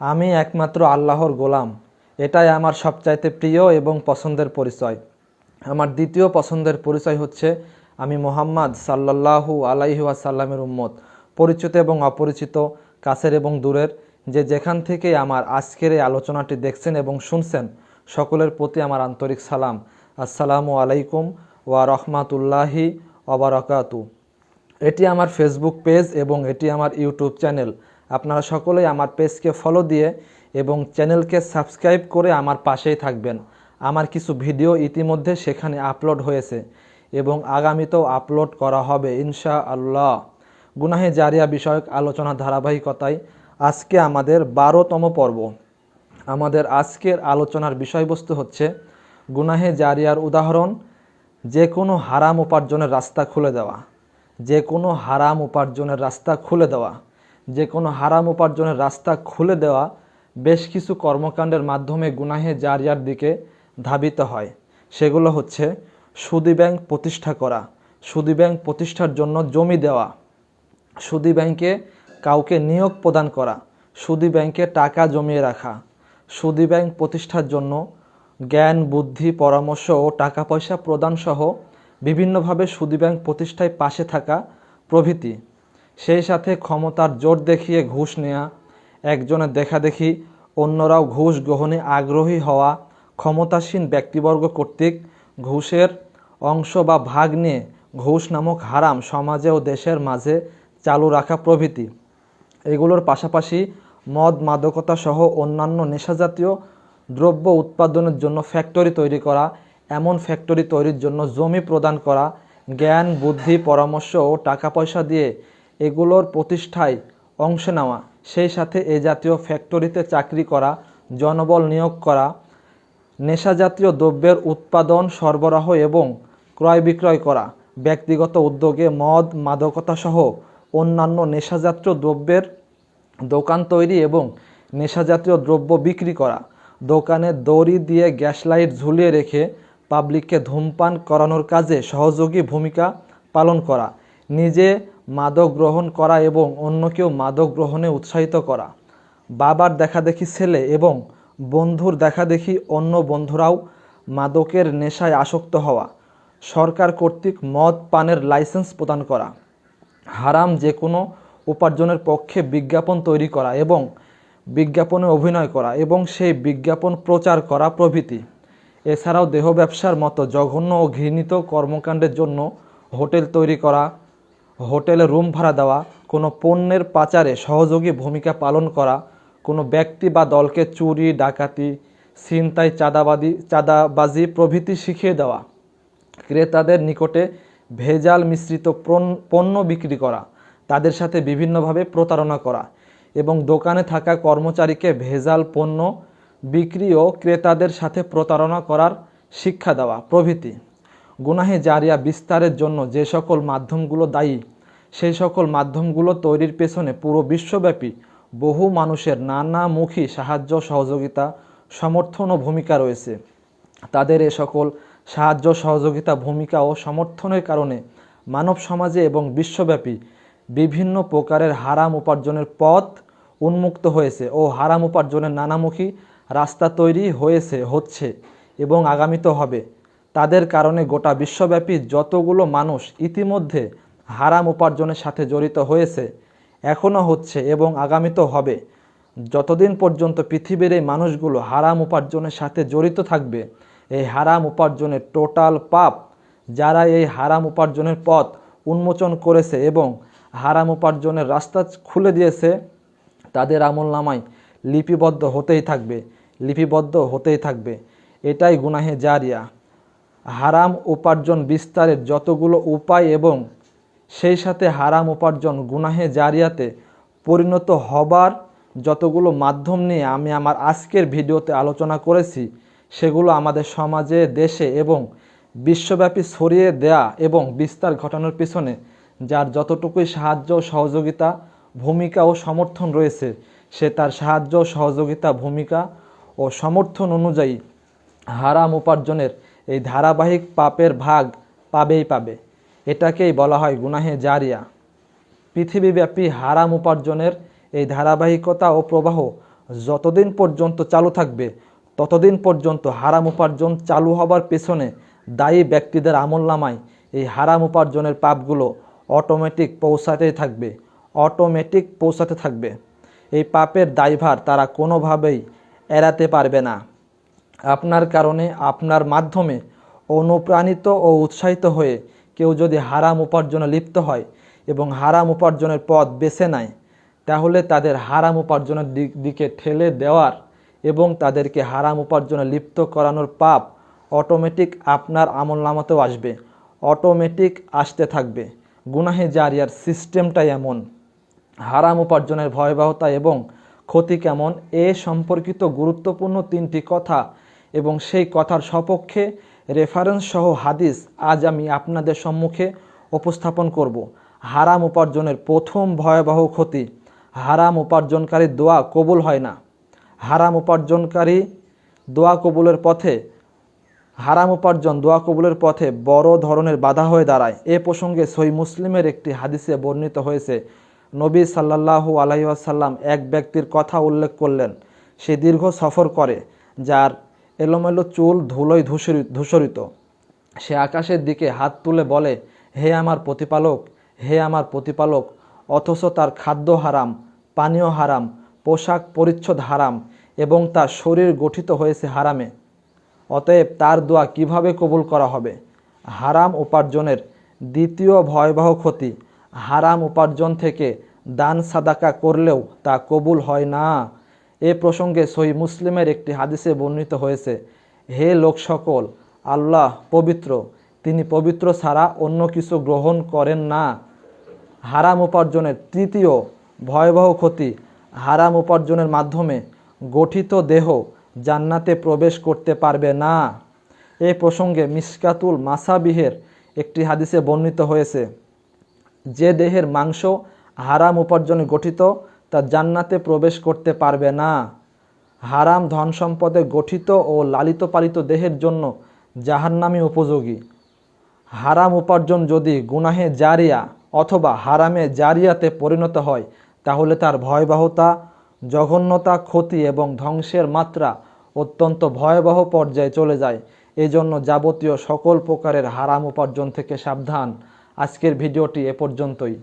আমি একমাত্র আল্লাহর গোলাম। এটাই আমার সবচাইতে প্রিয় এবং পছন্দের পরিচয়। আমার দ্বিতীয় পছন্দের পরিচয় হচ্ছে আমি মোহাম্মদ সাল্লাল্লাহু আলাইহি ওয়াসাল্লামের উম্মত। পরিচিত এবং অপরিচিত, কাছের এবং দূরের। যে যেখান থেকে আমার আজকের এই আলোচনাটি দেখছেন এবং শুনছেন, সকলের প্রতি আমার আন্তরিক সালাম। আসসালামু আলাইকুম ওয়া রহমাতুল্লাহি ওবারাকাতু এটি আমার ফেসবুক পেজ এবং এটি আমার ইউটিউব চ্যানেল। আপনারা সকলেই আমার পেজকে ফলো দিয়ে এবং চ্যানেলকে সাবস্ক্রাইব করে আমার পাশেই থাকবেন। আমার কিছু ভিডিও ইতিমধ্যে সেখানে আপলোড হয়েছে এবং আগামীতেও আপলোড করা হবে ইনশা আল্লাহ গুনাহে জারিয়া বিষয়ক আলোচনা ধারাবাহিকতায় আজকে আমাদের বারোতম পর্ব। আমাদের আজকের আলোচনার বিষয়বস্তু হচ্ছে গুনাহে জারিয়ার উদাহরণ যে কোনো হারাম উপার্জনের রাস্তা খুলে দেওয়া। যে কোনো হারাম উপার্জনের রাস্তা খুলে দেওয়া। যে কোনো হারাম উপার্জনের রাস্তা খুলে দেওয়া বেশ কিছু কর্মকাণ্ডের মাধ্যমে গুনাহে জারিয়ার দিকে ধাবিত হয়। সেগুলো হচ্ছে সুদী ব্যাংক প্রতিষ্ঠা করা, সুদী ব্যাংক প্রতিষ্ঠার জন্য জমি দেওয়া, সুদী ব্যাংকে কাউকে নিয়োগ প্রদান করা, সুদী ব্যাংকে টাকা জমিয়ে রাখা, সুদী ব্যাংক প্রতিষ্ঠার জন্য জ্ঞান, বুদ্ধি, পরামর্শ ও টাকা পয়সা প্রদানসহ বিভিন্নভাবে সুদী ব্যাংক প্রতিষ্ঠায় পাশে থাকা প্রভৃতি। সেই সাথে ক্ষমতার জোর দেখিয়ে ঘুষ নেওয়া একজনের দেখাদেখি অন্যরাও ঘুষ গ্রহণে আগ্রহী হওয়া ক্ষমতাসীন ব্যক্তিবর্গ কর্তৃক ঘুষের অংশ বা ভাগ নিয়ে ঘুষ নামক হারাম সমাজে ও দেশের মাঝে চালু রাখা প্রভৃতি। এগুলোর পাশাপাশি মদ, মাদকতা সহ অন্যান্য নেশাজাতীয় দ্রব্য উৎপাদনের জন্য ফ্যাক্টরি তৈরি করা, এমন ফ্যাক্টরি তৈরির জন্য জমি প্রদান করা, জ্ঞান, বুদ্ধি, পরামর্শ ও টাকা পয়সা দিয়ে এগুলোর প্রতিষ্ঠায় অংশ নেওয়া। সেই সাথে এ জাতীয় ফ্যাক্টরিতে চাকরি করা, জনবল নিয়োগ করা নেশাজাতীয় দ্রব্যের উৎপাদন সরবরাহ এবং ক্রয় বিক্রয় করা, ব্যক্তিগত উদ্যোগে মদ মাদকতা সহ অন্যান্য নেশাজাতীয় দ্রব্যের দোকান তৈরি এবং নেশাজাতীয় দ্রব্য বিক্রি করা, দোকানে দড়ি দিয়ে গ্যাস লাইট ঝুলিয়ে রেখে পাবলিককে ধূমপান করানোর কাজে সহযোগী ভূমিকা পালন করা, নিজে মাদক গ্রহণ করা এবং অন্যকেও মাদক গ্রহণে উৎসাহিত করা। বাবার দেখাদেখি ছেলে এবং বন্ধুর দেখাদেখি অন্য বন্ধুরাও মাদকের নেশায় আসক্ত হওয়া। সরকার কর্তৃক মদ পানের লাইসেন্স প্রদান করা। হারাম যে কোনো উপার্জনের পক্ষে বিজ্ঞাপন তৈরি করা এবং বিজ্ঞাপনে অভিনয় করা এবং সেই বিজ্ঞাপন প্রচার করা প্রভৃতি। এছাড়াও দেহ ব্যবসার মতো জঘন্য ও ঘৃণিত কর্মকাণ্ডের জন্য হোটেল তৈরি করা হোটেলে রুম ভাড়া দেওয়া, কোনো পণ্যের পাচারে সহযোগী ভূমিকা পালন করা, কোনো ব্যক্তি বা দলকে চুরি, ডাকাতি, ছিনতাই, চাঁদাবাদি, চাঁদাবাজি প্রভৃতি শিখিয়ে দেওয়া, ক্রেতাদের নিকটে ভেজাল মিশ্রিত পণ্য- বিক্রি করা, তাদের সাথে বিভিন্নভাবে প্রতারণা করা এবং দোকানে থাকা কর্মচারীকে ভেজাল পণ্য বিক্রি ও ক্রেতাদের সাথে প্রতারণা করার শিক্ষা দেওয়া প্রভৃতি। গুনাহে জারিয়া বিস্তারের জন্য যে সকল মাধ্যমগুলো দায়ী, সেই সকল মাধ্যমগুলো তৈরির পেছনে পুরো বিশ্বব্যাপী বহু মানুষের নানামুখী সাহায্য, সহযোগিতা, সমর্থন ও ভূমিকা রয়েছে। তাদের এ সকল সাহায্য, সহযোগিতা, ভূমিকা ও সমর্থনের কারণে মানব সমাজে এবং বিশ্বব্যাপী বিভিন্ন প্রকারের হারাম উপার্জনের পথ উন্মুক্ত হয়েছে ও হারাম উপার্জনের নানামুখী রাস্তা তৈরি হয়েছে, হচ্ছে এবং আগামীত হবে। তাদের কারণে গোটা বিশ্বব্যাপী যতগুলো মানুষ ইতিমধ্যে হারাম উপার্জনের সাথে জড়িত হয়েছে, এখনও হচ্ছে এবং আগামীতেও হবে। যতদিন পর্যন্ত পৃথিবীর এই মানুষগুলো হারাম উপার্জনের সাথে জড়িত থাকবে, এই হারাম উপার্জনের টোটাল পাপ যারা এই হারাম উপার্জনের পথ উন্মোচন করেছে এবং হারাম উপার্জনের রাস্তা খুলে দিয়েছে, তাদের আমল নামায় লিপিবদ্ধ হতেই থাকবে, লিপিবদ্ধ হতেই থাকবে। এটাই গুনাহে জারিয়া। হারাম উপার্জন বিস্তারের যতগুলো উপায় এবং সেই সাথে হারাম উপার্জন গুনাহে জারিয়াতে পরিণত হবার যতগুলো মাধ্যম নিয়ে আমি আমার আজকের ভিডিওতে আলোচনা করেছি, সেগুলো আমাদের সমাজে, দেশে এবং বিশ্বব্যাপী ছড়িয়ে দেয়া এবং বিস্তার ঘটানোর পিছনে যার যতটুকুই সাহায্য সহযোগিতা, ভূমিকা ও সমর্থন রয়েছে, সে তার সাহায্য সহযোগিতা, ভূমিকা ও সমর্থন অনুযায়ী হারাম উপার্জনের এই ধারাবাহিক পাপের ভাগ পাবেই পাবে। এটাকেই বলা হয় গুনাহে জারিয়া। পৃথিবীব্যাপী হারাম উপার্জনের এই ধারাবাহিকতা ও প্রবাহ যতদিন পর্যন্ত চালু থাকবে, ততদিন পর্যন্ত হারাম উপার্জন চালু হবার পেছনে দায়ী ব্যক্তিদের আমল নামায় এই হারাম উপার্জনের পাপগুলো অটোমেটিক পৌঁছাতেই থাকবে, অটোমেটিক পৌঁছাতে থাকবে। এই পাপের দায়ভার তারা কোনোভাবেই এড়াতে পারবে না। আপনার কারণে আপনার মাধ্যমে অনুপ্রাণিত ও উৎসাহিত হয়ে কেউ যদি হারাম উপার্জনে লিপ্ত হয় এবং হারাম উপার্জনের পথ বেছে নেয়, তাহলে তাদের হারাম উপার্জনের দিক ঠেলে দেওয়ার এবং তাদেরকে হারাম উপার্জনে লিপ্ত করানোর পাপ অটোমেটিক আপনার আমল নামাতেও আসবে, অটোমেটিক আসতে থাকবে। গুনাহে জারিয়ার সিস্টেমটাই এমন। হারাম উপার্জনের ভয়াবহতা এবং ক্ষতি কেমন? এ সম্পর্কিত গুরুত্বপূর্ণ তিনটি কথা এবং সেই কথার সপক্ষে রেফারেন্স সহ হাদিস আজ আমি আপনাদের সম্মুখে উপস্থাপন করব। হারাম উপার্জনের প্রথম ভয়াবহ ক্ষতি, হারাম উপার্জনকারী দোয়া কবুল হয় না। হারাম উপার্জনকারী দোয়া কবুলের পথে, হারাম উপার্জন দোয়া কবুলের পথে বড় ধরনের বাধা হয়ে দাঁড়ায়। এ প্রসঙ্গে সই মুসলিমের একটি হাদিসে বর্ণিত হয়েছে, নবী সাল্লাল্লাহু আলাইসাল্লাম এক ব্যক্তির কথা উল্লেখ করলেন, সে দীর্ঘ সফর করে, যার এলোমেলো চুল ধুলোয় ধূসরি ধূসরিত। সে আকাশের দিকে হাত তুলে বলে, হে আমার প্রতিপালক, হে আমার প্রতিপালক, অথচ তার খাদ্য হারাম, পানীয় হারাম, পোশাক পরিচ্ছদ হারাম এবং তার শরীর গঠিত হয়েছে হারামে। অতএব তার দোয়া কীভাবে কবুল করা হবে? হারাম উপার্জনের দ্বিতীয় ভয়াবহ ক্ষতি। হারাম উপার্জন থেকে দান সাদাকা করলেও তা কবুল হয় না। এ প্রসঙ্গে সহি মুসলিমের একটি হাদিসে বর্ণিত হয়েছে, হে লোক সকল, আল্লাহ পবিত্র, তিনি পবিত্র ছাড়া অন্য কিছু গ্রহণ করেন না। হারাম উপার্জনের তৃতীয় ভয়াবহ ক্ষতি হারাম উপার্জনের মাধ্যমে গঠিত দেহ জান্নাতে প্রবেশ করতে পারবে না। এ প্রসঙ্গে মিসকাতুল মাসাবিহের একটি হাদিসে বর্ণিত হয়েছে, যে দেহের মাংস হারাম উপার্জনে গঠিত তা জান্নাতে প্রবেশ করতে পারবে না। হারাম ধন সম্পদে গঠিত ও লালিত পালিত দেহের জন্য জাহান্নামি উপযোগী। হারাম উপার্জন যদি গুনাহে জারিয়া অথবা হারামে জারিয়াতে পরিণত হয়, তাহলে তার ভয়াবহতা, জঘন্যতা, ক্ষতি এবং ধ্বংসের মাত্রা অত্যন্ত ভয়াবহ পর্যায়ে চলে যায়। এজন্য যাবতীয় সকল প্রকারের হারাম উপার্জন থেকে সাবধান। আজকের ভিডিওটি এ পর্যন্তই।